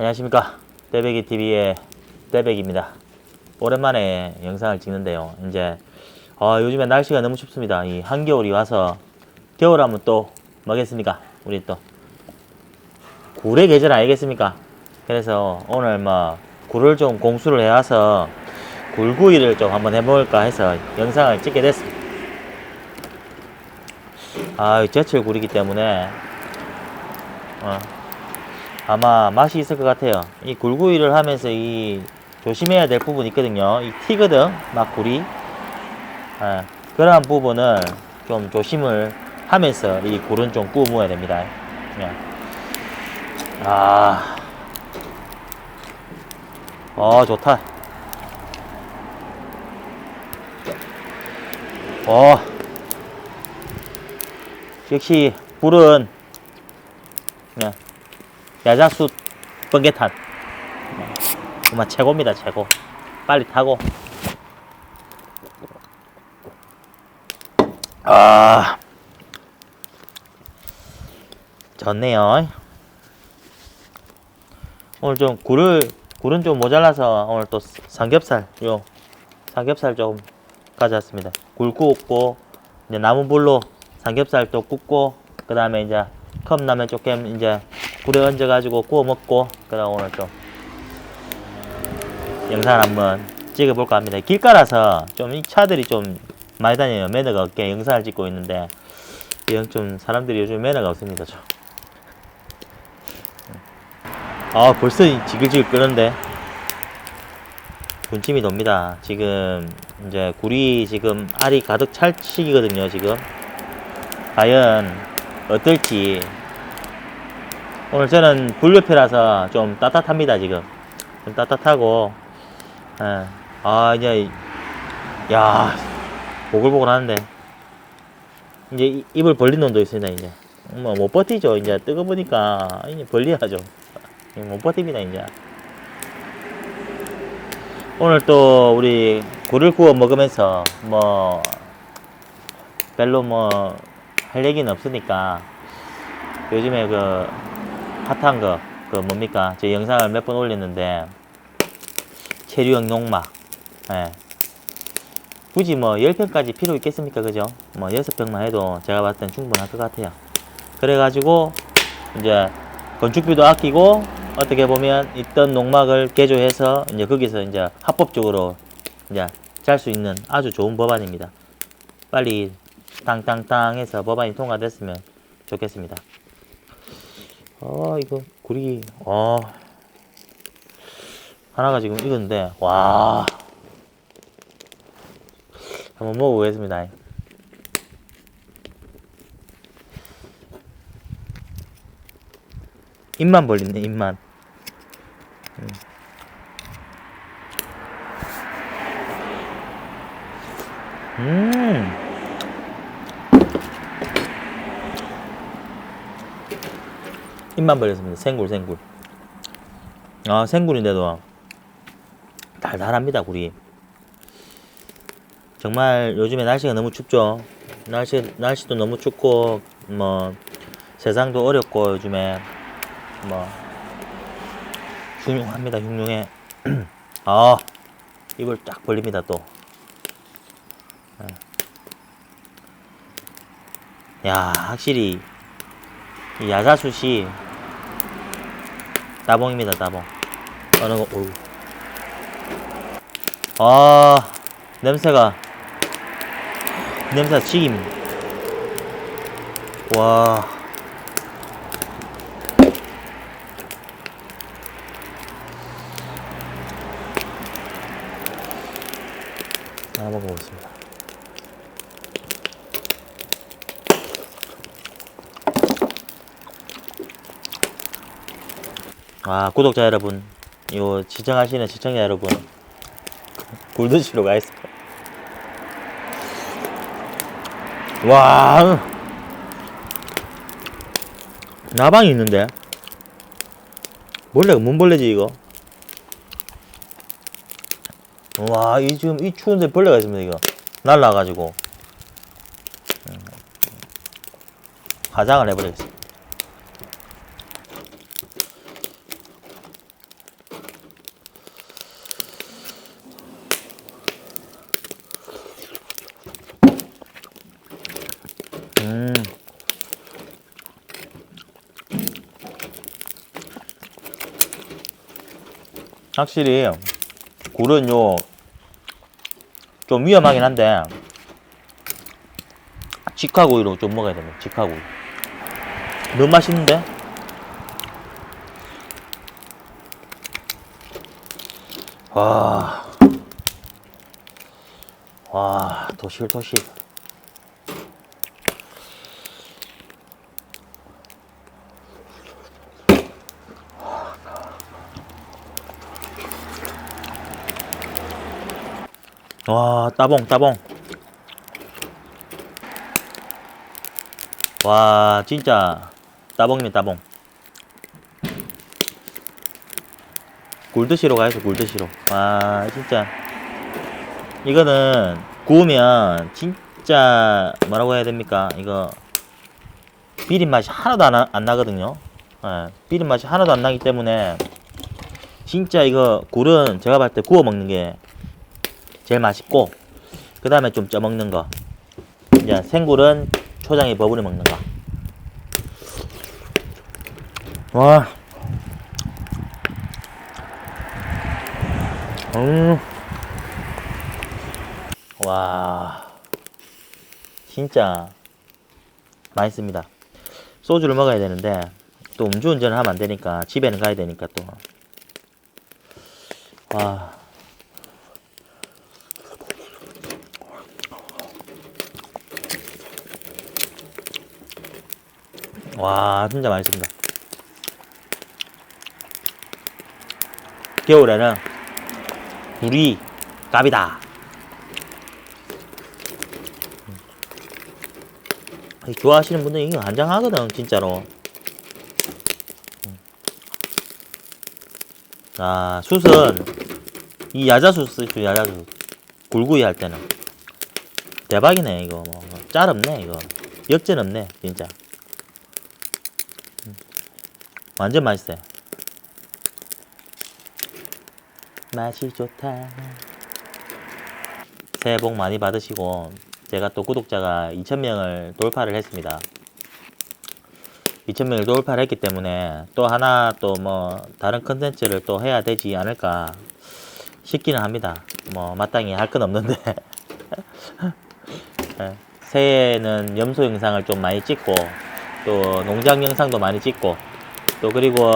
안녕하십니까 떼베기 TV의 떼베기입니다. 오랜만에 영상을 찍는데요. 이제 어, 요즘에 날씨가 너무 춥습니다. 이 한겨울이 와서 겨울하면 또 뭐겠습니까? 우리 또 굴의 계절 아니겠습니까? 그래서 오늘 뭐 굴을 좀 공수를 해와서 굴구이를 좀 한번 해볼까 해서 영상을 찍게 됐습니다. 아, 제철 굴이기 때문에 어, 아마 맛이 있을 것 같아요. 이 굴구이를 하면서 이 조심해야 될 부분이 있거든요. 이 튀거든, 막 굴이. 예, 그러한 부분을 좀 조심을 하면서 이 굴은 좀 구워 먹어야 됩니다. 예. 아, 어 좋다. 어, 역시 예, 야자수 번개탄. 정말 최고입니다 최고. 빨리 타고. 아. 좋네요. 오늘 좀 굴을 굴은 좀 모자라서 오늘 또 삼겹살 요 삼겹살 좀 가져왔습니다. 굴 구웠고 이제 남은 불로 삼겹살 또 굽고 그 다음에 이제 컵라면 조금 이제 굴에 얹어 가지고 구워 먹고 그다음 오늘 좀 영상 한번 찍어볼까 합니다. 길가라서 좀 이 차들이 좀 많이 다녀요. 매너가 없게 영상을 찍고 있는데 좀 사람들이 요즘 매너가 없습니다. 좀. 아 벌써 이 지글지글 끄는데 군침이 돕니다. 지금 이제 굴이 지금 알이 가득 찰 시기거든요. 지금 과연 어떨지 오늘 저는 불교표라서 좀 따뜻합니다 지금. 좀 따뜻하고 예. 아 이제 야 보글보글 하는데. 이제 이- 입을 벌린 놈도 있습니다 이제. 뭐 못 버티죠 이제. 뜨거우니까 이제 벌려야죠. 못 버팁니다 이제. 오늘 또 우리 굴을 구워 먹으면서 뭐 별로 뭐 할 얘기는 없으니까. 요즘에 그 핫한 거, 그 뭡니까? 제 영상을 몇 번 올렸는데, 체류형 농막. 예. 굳이 뭐 10평까지 필요 있겠습니까? 그죠? 뭐 6평만 해도 제가 봤을 땐 충분할 것 같아요. 그래가지고, 이제 건축비도 아끼고, 어떻게 보면 있던 농막을 개조해서, 이제 거기서 이제 합법적으로 이제 잘 수 있는 아주 좋은 법안입니다. 빨리 땅땅땅 해서 법안이 통과됐으면 좋겠습니다. 아 이거 굴이 아. 하나가 지금 익었는데 와. 한번 먹어보겠습니다. 입만 벌리네 입만. 음. 음. 입만 벌렸습니다. 생굴, 생굴. 아, 생굴인데도 달달합니다, 굴이. 정말 요즘에 날씨가 너무 춥죠. 날씨, 날씨도 너무 춥고, 뭐, 세상도 어렵고, 요즘에, 뭐, 흉흉합니다, 흉흉해. 아, 입을 쫙 벌립니다, 또. 야, 확실히, 이 야자수시 따봉입니다, 따봉. 어느 거, 오우. 아, 냄새가, 냄새가 튀김. 와. 하나 먹어보겠습니다. 아, 구독자 여러분, 요 시청하시는 시청자 여러분, 굴 드시러 가있어. 와, 나방이 있는데? 벌레가 뭔 벌레지 이거? 와, 이 지금 이 추운데 벌레가 있습니다 이거. 날라가지고 음. 화장을 해버리겠습니다. 확실히 굴은 요 좀 위험하긴 한데 직화구이로 좀 먹어야 됩니다. 직화구이. 너무 맛있는데? 와. 와, 도실도실. 와, 따봉, 따봉. 와, 진짜 따봉이면 따봉. 굴 드시러 가야죠, 굴 드시러. 와, 진짜. 이거는 구우면 진짜 뭐라고 해야 됩니까? 이거 비린 맛이 하나도 안, 나- 안 나거든요. 예, 비린 맛이 하나도 안 나기 때문에 진짜 이거 굴은 제가 봤을 때 구워 먹는 게 제일 맛있고 그 다음에 좀 쪄먹는 거 이제 생굴은 초장에 버무려 먹는 거 와. 음. 와. 진짜 맛있습니다. 소주를 먹어야 되는데 또 음주운전을 하면 안 되니까 집에는 가야 되니까 또. 와. 와, 진짜 맛있습니다. 겨울에는 굴이 갑이다. 이 좋아하시는 분들 이거 한장하거든, 진짜로. 아, 숯은 이 야자숯 쓰죠, 야자숯. 굴구이 할 때는. 대박이네, 이거. 뭐. 짤 없네, 이거. 역전 없네, 진짜. 완전 맛있어요. 맛이 좋다. 새해 복 많이 받으시고 제가 또 구독자가 2,000명을 돌파를 했습니다. 2,000명을 돌파를 했기 때문에 또 하나 또 뭐 다른 컨텐츠를 또 해야 되지 않을까 싶기는 합니다. 뭐 마땅히 할 건 없는데 예, 새해에는 염소 영상을 좀 많이 찍고 또 농장 영상도 많이 찍고 또 그리고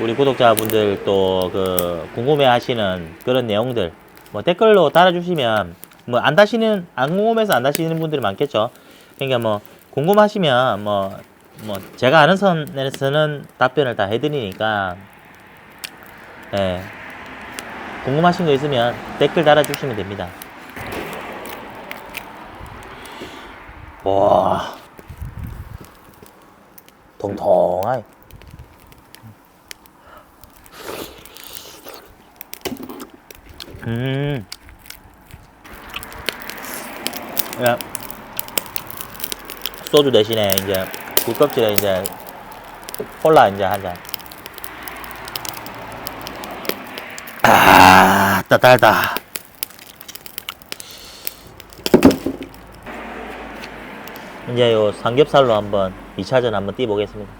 우리 구독자분들 또 그 궁금해 하시는 그런 내용들 뭐 댓글로 달아주시면 뭐 안 다시는 안 궁금해서 안 다시는 분들이 많겠죠. 그러니까 뭐 궁금하시면 뭐뭐 제가 아는 선에서는 답변을 다 해드리니까 예 궁금하신 거 있으면 댓글 달아주시면 됩니다. 와 통통하이. 음. 야. 소주 대신에 이제 굴껍질에 이제 콜라 이제 한 잔. 아, 따달다. 이제 요 삼겹살로 한번 2차전 한번 뛰보겠습니다.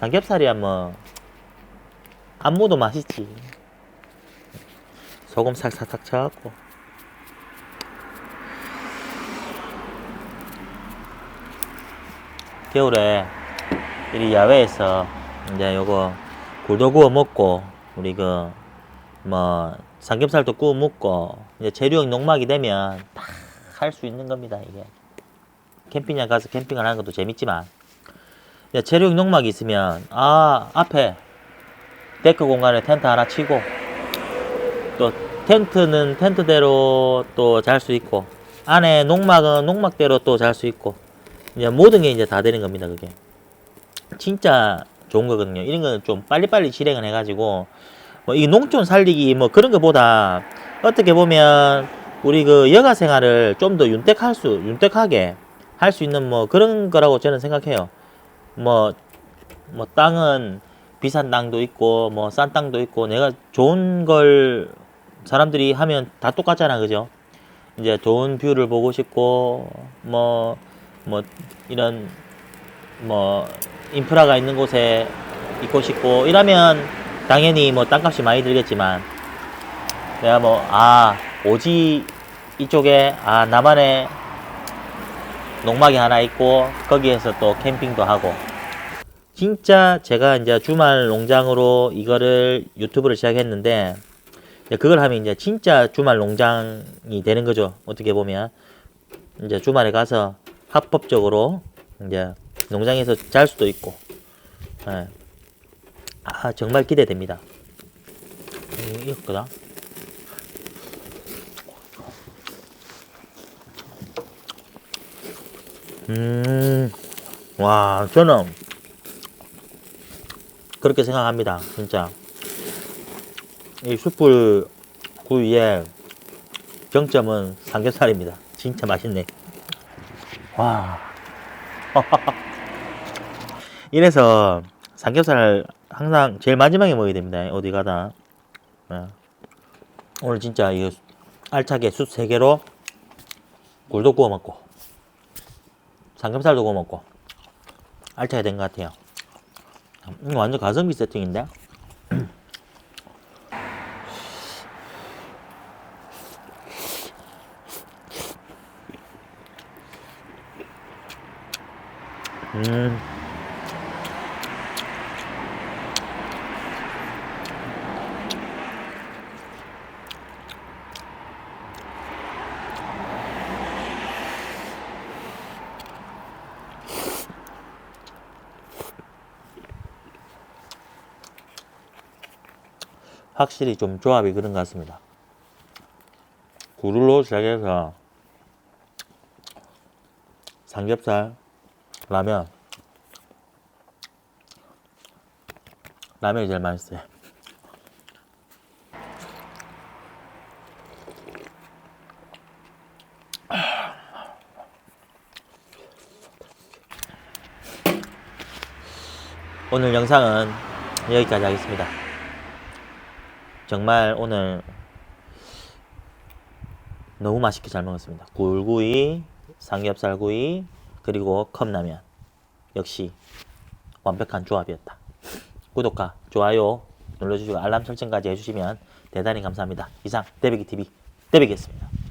삼겹살이야 뭐 안무도 맛있지. 소금 삭삭삭 쳐갖고. 겨울에 이 야외에서 이제 요거 굴도 구워 먹고 우리 그 뭐 삼겹살도 구워 먹고 이제 재료형 농막이 되면 다 할 수 있는 겁니다 이게. 캠핑장 가서 캠핑을 하는 것도 재밌지만. 이제 재료형 농막이 있으면 아 앞에 데크 공간에 텐트 하나 치고 또 텐트는 텐트대로 또 잘 수 있고 안에 농막은 농막대로 또 잘 수 있고 이제 모든 게 이제 다 되는 겁니다 그게. 진짜 좋은 거거든요. 이런 거는 좀 빨리빨리 실행을 해가지고 뭐 이 농촌 살리기 뭐 그런 거보다 어떻게 보면 우리 그 여가 생활을 좀 더 윤택할 수 윤택하게 할 수 있는 뭐 그런 거라고 저는 생각해요. 뭐뭐 땅은 비싼 땅도 있고 뭐 싼 땅도 있고 내가 좋은 걸 사람들이 하면 다 똑같잖아 그죠? 이제 좋은 뷰를 보고 싶고 뭐 뭐 이런 뭐 인프라가 있는 곳에 있고 싶고 이러면 당연히 뭐 땅값이 많이 들겠지만 내가 뭐 아 오지 이쪽에 아 나만의 농막이 하나 있고 거기에서 또 캠핑도 하고. 진짜 제가 이제 주말 농장으로 이거를 유튜브를 시작했는데 그걸 하면 이제 진짜 주말 농장이 되는 거죠 어떻게 보면 이제 주말에 가서 합법적으로 이제 농장에서 잘 수도 있고 예. 아 정말 기대됩니다 이- 이거거든 음, 와, 저는 그렇게 생각합니다. 진짜. 이 숯불 구이의 정점은 삼겹살입니다. 진짜 맛있네. 와. 이래서 삼겹살 항상 제일 마지막에 먹어야 됩니다. 어디 가다. 예. 오늘 진짜 이거 알차게 숯 3개로 굴도 구워 먹고 삼겹살도 구워 먹고 알차게 된 것 같아요. 이거 완전 가성비 세팅인데? 음. 확실히 좀 조합이 그런 것 같습니다. 구르로 시작해서 삼겹살, 라면, 라면이 제일 맛있어요. 오늘 영상은 여기까지 하겠습니다. 정말 오늘 너무 맛있게 잘 먹었습니다. 굴구이, 삼겹살구이, 그리고 컵라면. 역시 완벽한 조합이었다. 구독과 좋아요 눌러주시고 알람 설정까지 해주시면 대단히 감사합니다. 이상 떼베기 TV 떼베기였습니다.